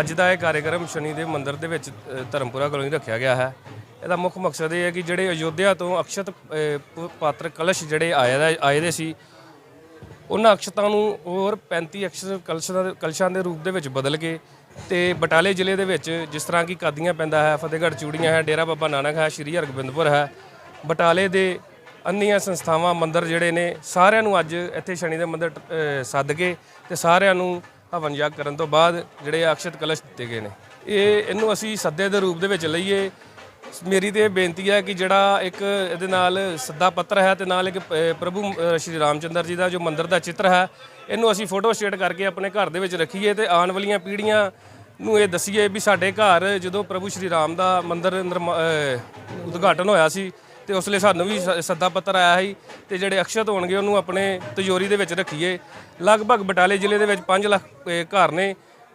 ਅੱਜ ਦਾ ਇਹ ਕਾਰਜਕ੍ਰਮ ਸ਼ਨੀ ਦੇ ਮੰਦਿਰ ਦੇ ਵਿੱਚ ਧਰਮਪੁਰਾ ਕਲੋਨੀ ਰੱਖਿਆ ਗਿਆ ਹੈ। ਇਹਦਾ ਮੁੱਖ ਮਕਸਦ ਇਹ ਹੈ ਕਿ ਜਿਹੜੇ ਅਯੋਧਿਆ ਤੋਂ ਅਕਸ਼ਤ ਪਾਤਰ ਕਲਸ਼ ਜਿਹੜੇ ਆਏ ਆਏ ਦੇ ਸੀ, ਉਹਨਾਂ ਅਕਸ਼ਤਾਂ ਨੂੰ ਹੋਰ 35 ਅਕਸ਼ਰ ਕਲਸ਼ਾਂ ਦੇ ਕਲਸ਼ਾਂ ਦੇ ਰੂਪ ਦੇ ਵਿੱਚ ਬਦਲ ਕੇ ਤੇ ਬਟਾਲੇ ਜ਼ਿਲ੍ਹੇ ਦੇ ਵਿੱਚ ਜਿਸ ਤਰ੍ਹਾਂ ਕਿ ਕਾਦੀਆਂ ਪੈਂਦਾ ਹੈ, ਫਤਿਹਗੜ੍ਹ ਚੂੜੀਆਂ ਹੈ, ਡੇਰਾ ਬਾਬਾ ਨਾਨਕ ਹੈ, ਸ਼੍ਰੀ ਹਰਗੋਬਿੰਦਪੁਰ ਹੈ, ਬਟਾਲੇ ਦੇ ਅੰਨੀਆਂ ਸੰਸਥਾਵਾਂ, ਮੰਦਰ ਜਿਹੜੇ ਨੇ, ਸਾਰਿਆਂ ਨੂੰ ਅੱਜ ਇੱਥੇ ਸ਼ਨੀ ਦੇ ਮੰਦਰ ਸੱਦ ਕੇ ਤੇ ਸਾਰਿਆਂ ਨੂੰ ਹਵਨ ਯਾਗ ਕਰਨ ਤੋਂ ਬਾਅਦ ਜਿਹੜੇ ਅਕਸ਼ਤ ਕਲਸ਼ ਦਿੱਤੇ ਗਏ ਨੇ। ਇਹ ਇਹਨੂੰ ਅਸੀਂ ਸੱਦੇ ਦੇ ਰੂਪ ਦੇ ਵਿੱਚ ਲਈਏ। ਮੇਰੀ ਤੇ ਇਹ ਬੇਨਤੀ ਹੈ ਕਿ ਜਿਹੜਾ ਇੱਕ ਇਹਦੇ ਨਾਲ ਸੱਦਾ ਪੱਤਰ ਹੈ ਤੇ ਨਾਲ ਇੱਕ ਅ, ਪ੍ਰਭੂ ਅ, ਸ਼੍ਰੀ ਰਾਮਚੰਦਰ ਜੀ ਦਾ ਜੋ ਮੰਦਿਰ ਦਾ ਚਿੱਤਰ ਹੈ ਇਹਨੂੰ ਅਸੀਂ ਫੋਟੋ ਸਟੇਟ ਕਰਕੇ ਆਪਣੇ ਘਰ ਦੇ ਵਿੱਚ ਰੱਖੀਏ ਤੇ ਆਉਣ ਵਾਲੀਆਂ ਪੀੜ੍ਹੀਆਂ ਨੂੰ ਇਹ ਦਸੀਏ ਵੀ ਸਾਡੇ ਘਰ ਜਦੋਂ ਪ੍ਰਭੂ ਸ਼੍ਰੀ ਰਾਮ ਦਾ ਮੰਦਿਰ ਨਿਰਮਾ- ਉਦਘਾਟਨ ਹੋਇਆ ਸੀ ਤੇ ਉਸ ਲਈ ਸਾਨੂੰ ਵੀ ਸ- ਸੱਦਾ ਪੱਤਰ ਆਇਆ ਸੀ ਤੇ ਜਿਹੜੇ ਅਕਸ਼ਤ ਹੋਣਗੇ ਉਹਨੂੰ ਆਪਣੇ ਤਿਜੋਰੀ ਦੇ ਵਿੱਚ ਰੱਖੀਏ। ਲਗਭਗ ਬਟਾਲੇ ਜ਼ਿਲ੍ਹੇ ਦੇ ਵਿੱਚ 5 ਲੱਖ ਅ, ਘਰ ਨੇ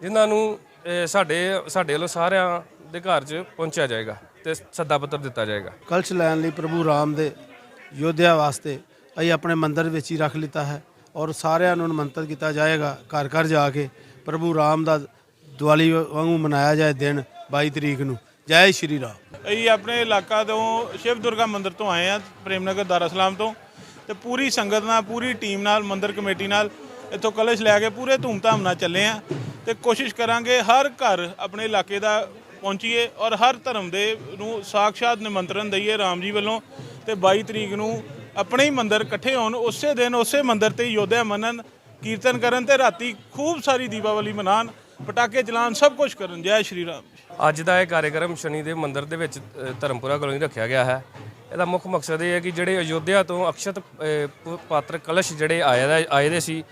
ਜਿਨ੍ਹਾਂ ਨੂੰ ਅ, ਸਾਡੇ ਸਾਡੇ ਵੱਲੋਂ ਸਾਰਿਆਂ ਦੇ ਘਰ 'ਚ ਪਹੁੰਚਿਆ ਜਾਏਗਾ ਤੇ ਸੱਦਾ ਪੱਤਰ ਦਿੱਤਾ ਜਾਏਗਾ। ਕਲਸ਼ ਲੈਣ ਲਈ ਪ੍ਰਭੂ ਰਾਮ ਦੇ ਯੋਧਿਆ ਵਾਸਤੇ ਅਸੀਂ ਆਪਣੇ ਮੰਦਿਰ ਵਿੱਚ ਹੀ ਰੱਖ ਲਿੱਤਾ ਹੈ ਔਰ ਸਾਰਿਆਂ ਨੂੰ ਨਿਮੰਤਰਿਤ ਕੀਤਾ ਜਾਏਗਾ ਘਰ ਘਰ ਜਾ ਕੇ ਪ੍ਰਭੂ ਰਾਮ ਦਾ ਦੀਵਾਲੀ ਵਾਂਗੂ ਮਨਾਇਆ ਜਾਏ ਦਿਨ 22 ਤਰੀਕ ਨੂੰ। ਜੈ ਸ਼੍ਰੀ ਰਾਮ। ਅਸੀਂ ਆਪਣੇ ਇਲਾਕਾ ਤੋਂ ਸ਼ਿਵ ਦੁਰਗਾ ਮੰਦਿਰ ਤੋਂ ਆਏ ਆ ਪ੍ਰੇਮਨਗਰ ਦਾਰਾ ਸਲਾਮ ਤੋਂ। ਤੇ ਪੂਰੀ ਸੰਗਤ ਨਾਲ, ਪੂਰੀ ਟੀਮ ਨਾਲ, ਮੰਦਿਰ ਕਮੇਟੀ ਨਾਲ ਇੱਥੋਂ ਕਲਸ਼ ਲੈ ਕੇ ਪੂਰੇ ਧੂਮਧਾਮ ਨਾਲ ਚੱਲੇ ਆ ਤੇ ਕੋਸ਼ਿਸ਼ ਕਰਾਂਗੇ ਹਰ ਘਰ ਆਪਣੇ ਇਲਾਕੇ ਦਾ ਪਹੁੰਚੀਏ ਔਰ ਹਰ ਧਰਮ ਦੇ ਨੂੰ ਸਾਖਸ਼ਾਤ ਨਿਮੰਤਰਣ ਦਈਏ ਰਾਮ ਜੀ ਵੱਲੋਂ। ਤੇ 22 ਤਰੀਕ ਨੂੰ ਆਪਣੇ ਹੀ ਮੰਦਿਰ ਇਕੱਠੇ ਹੋਣ, ਉਸੇ ਦਿਨ ਉਸੇ ਮੰਦਿਰ ਤੇ ਯੋਧਿਆ ਮੰਨਣ ਕੀਰਤਨ ਕਰਨ ਤੇ ਰਾਤੀ ਖੂਬ ਸਾਰੀ ਦੀਪਾਵਲੀ ਮਨਾਉਣ। ਪਟਾਕੇ ਚਲਾਉਣ ਸਭ ਕੁਝ ਕਰਨ। ਜੈ ਸ਼੍ਰੀ ਰਾਮ। ਅੱਜ ਦਾ ਇਹ ਕਾਰਜਕ੍ਰਮ ਸ਼ਨੀ ਦੇ ਮੰਦਿਰ ਦੇ ਵਿੱਚ ਅ, ਧਰਮਪੁਰਾ ਕਲੋਨੀ ਰੱਖਿਆ ਗਿਆ ਹੈ। ਇਹਦਾ ਮੁੱਖ ਮਕਸਦ ਇਹ ਹੈ ਕਿ ਜਿਹੜੇ ਅਯੋਧਿਆ ਤੋਂ ਅਕਸ਼ਤ ਪਾਤਰ ਕਲਸ਼ ਜਿਹੜੇ ਆਏ ਆਏ ਦੇ ਸੀ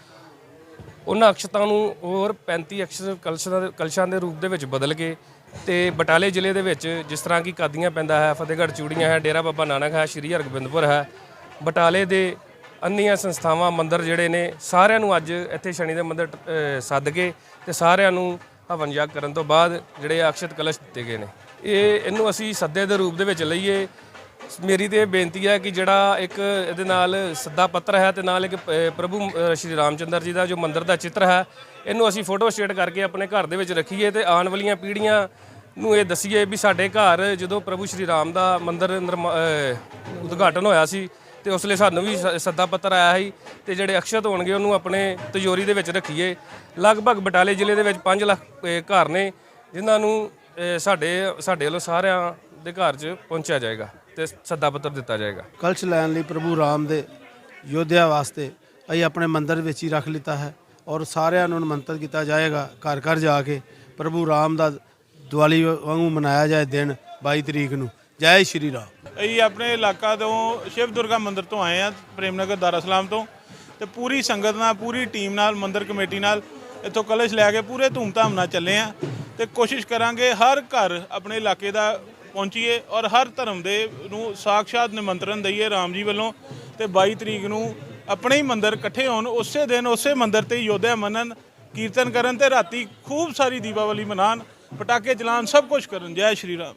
ਉਹਨਾਂ ਅਕਸ਼ਤਾਂ ਨੂੰ ਹੋਰ 35 ਅਕਸ਼ਰ ਕਲਸ਼ਾਂ ਦੇ ਕਲਸ਼ਾਂ ਦੇ ਰੂਪ ਦੇ ਵਿੱਚ ਬਦਲ ਕੇ ਤੇ ਬਟਾਲੇ ਜ਼ਿਲ੍ਹੇ ਦੇ ਵਿੱਚ ਜਿਸ ਤਰ੍ਹਾਂ ਕਿ ਕਾਦੀਆਂ ਪੈਂਦਾ ਹੈ ਫਤਿਹਗੜ੍ਹ ਚੂੜੀਆਂ ਹੈ ਡੇਰਾ ਬਾਬਾ ਨਾਨਕ ਹੈ ਸ਼੍ਰੀ ਹਰਗੋਬਿੰਦਪੁਰ ਹੈ ਬਟਾਲੇ ਦੇ ਅੰਨੀਆਂ ਸੰਸਥਾਵਾਂ ਮੰਦਰ ਜਿਹੜੇ ਨੇ ਸਾਰਿਆਂ ਨੂੰ ਅੱਜ ਇੱਥੇ ਸ਼ਨੀ ਦੇ ਮੰਦਰ ਅ, ਸੱਦ ਕੇ ਤੇ ਸਾਰਿਆਂ ਨੂੰ ਹਵਨ ਯਾਗ ਕਰਨ ਤੋਂ ਬਾਅਦ ਜਿਹੜੇ ਆ ਅਕਸ਼ਤ ਕਲਸ਼ ਦਿੱਤੇ ਗਏ ਨੇ। ਇਹ ਇਹਨੂੰ ਅਸੀਂ ਸੱਦੇ ਦੇ ਰੂਪ ਦੇ ਵਿੱਚ ਲਈਏ। ਮੇਰੀ ਤੇ ਇਹ ਬੇਨਤੀ ਹੈ ਕਿ ਜਿਹੜਾ ਇੱਕ ਇਹਦੇ ਨਾਲ ਸੱਦਾ ਪੱਤਰ ਹੈ ਤੇ ਨਾਲ ਇੱਕ ਅ, ਪ੍ਰਭੂ ਅ, ਸ਼੍ਰੀ ਰਾਮਚੰਦਰ ਜੀ ਦਾ ਜੋ ਮੰਦਿਰ ਦਾ ਚਿੱਤਰ ਹੈ ਇਹਨੂੰ ਅਸੀਂ ਫੋਟੋ ਸਟੇਟ ਕਰਕੇ ਆਪਣੇ ਘਰ ਦੇ ਵਿੱਚ ਰੱਖੀਏ ਤੇ ਆਉਣ ਵਾਲੀਆਂ ਪੀੜ੍ਹੀਆਂ ਨੂੰ ਇਹ ਦੱਸੀਏ ਵੀ ਸਾਡੇ ਘਰ ਜਦੋਂ ਪ੍ਰਭੂ ਸ਼੍ਰੀ ਰਾਮ ਦਾ ਮੰਦਿਰ ਨਿਰਮਾ- ਅ, ਉਦਘਾਟਨ ਹੋਇਆ ਸੀ ਤੇ ਉਸ ਲਈ ਸਾਨੂੰ ਵੀ ਸ- ਸੱਦਾ ਪੱਤਰ ਆਇਆ ਸੀ ਤੇ ਜਿਹੜੇ ਅਕਸ਼ਤ ਹੋਣਗੇ ਉਹਨੂੰ ਆਪਣੇ ਤਿਜੋਰੀ ਦੇ ਵਿੱਚ ਰੱਖੀਏ। ਲਗਭਗ ਬਟਾਲੇ ਜ਼ਿਲ੍ਹੇ ਦੇ ਵਿੱਚ 5 ਲੱਖ ਅ, ਘਰ ਨੇ ਜਿਨ੍ਹਾਂ ਨੂੰ ਅ, ਸਾਡੇ ਸਾਡੇ ਵੱਲੋਂ ਸਾਰਿਆਂ ਦੇ ਘਰ 'ਚ ਪਹੁੰਚਿਆ ਜਾਏਗਾ ਤੇ ਸੱਦਾ ਪੱਤਰ ਦਿੱਤਾ ਜਾਏਗਾ। ਕਲਸ਼ ਲੈਣ ਲਈ ਪ੍ਰਭੂ ਰਾਮ ਦੇ ਯੋਧਿਆ ਵਾਸਤੇ ਅਸੀਂ ਆਪਣੇ ਮੰਦਿਰ ਵਿੱਚ ਹੀ ਰੱਖ ਲਿੱਤਾ ਹੈ ਔਰ ਸਾਰਿਆਂ ਨੂੰ ਨਿਮੰਤਰਿਤ ਕੀਤਾ ਜਾਏਗਾ ਘਰ ਘਰ ਜਾ ਕੇ ਪ੍ਰਭੂ ਰਾਮ ਦਾ ਦੀਵਾਲੀ ਵਾਂਗੂ ਮਨਾਇਆ ਜਾਏ ਦਿਨ 22 ਤਰੀਕ ਨੂੰ। ਜੈ ਸ਼੍ਰੀ ਰਾਮ। ਅਸੀਂ ਆਪਣੇ ਇਲਾਕਾ ਤੋਂ ਸ਼ਿਵ ਦੁਰਗਾ ਮੰਦਿਰ ਤੋਂ ਆਏ ਆ ਪ੍ਰੇਮਨਗਰ ਦਾਰਾ ਸਲਾਮ ਤੋਂ। ਤੇ ਪੂਰੀ ਸੰਗਤ ਨਾਲ, ਪੂਰੀ ਟੀਮ ਨਾਲ, ਮੰਦਿਰ ਕਮੇਟੀ ਨਾਲ ਇੱਥੋਂ ਕਲਸ਼ ਲੈ ਕੇ ਪੂਰੇ ਧੂਮਧਾਮ ਨਾਲ ਚੱਲੇ ਆ ਤੇ ਕੋਸ਼ਿਸ਼ ਕਰਾਂਗੇ ਹਰ ਘਰ ਆਪਣੇ ਇਲਾਕੇ ਦਾ ਪਹੁੰਚੀਏ ਔਰ ਹਰ ਧਰਮ ਦੇ ਨੂੰ ਸਾਖਸ਼ਾਤ ਨਿਮੰਤਰਣ ਦਈਏ ਰਾਮ ਜੀ ਵੱਲੋਂ। ਤੇ 22 ਤਰੀਕ ਨੂੰ ਆਪਣੇ ਹੀ ਮੰਦਿਰ ਇਕੱਠੇ ਹੋਣ, ਉਸੇ ਦਿਨ ਉਸੇ ਮੰਦਿਰ ਤੇ ਯੋਧਿਆ ਮੰਨਣ ਕੀਰਤਨ ਕਰਨ ਤੇ ਰਾਤੀ ਖੂਬ ਸਾਰੀ ਦੀਪਾਵਲੀ ਮਨਾਉਣ, ਪਟਾਕੇ ਚਲਾਉਣ, ਸਭ ਕੁਝ ਕਰਨ। ਜੈ ਸ਼੍ਰੀ ਰਾਮ।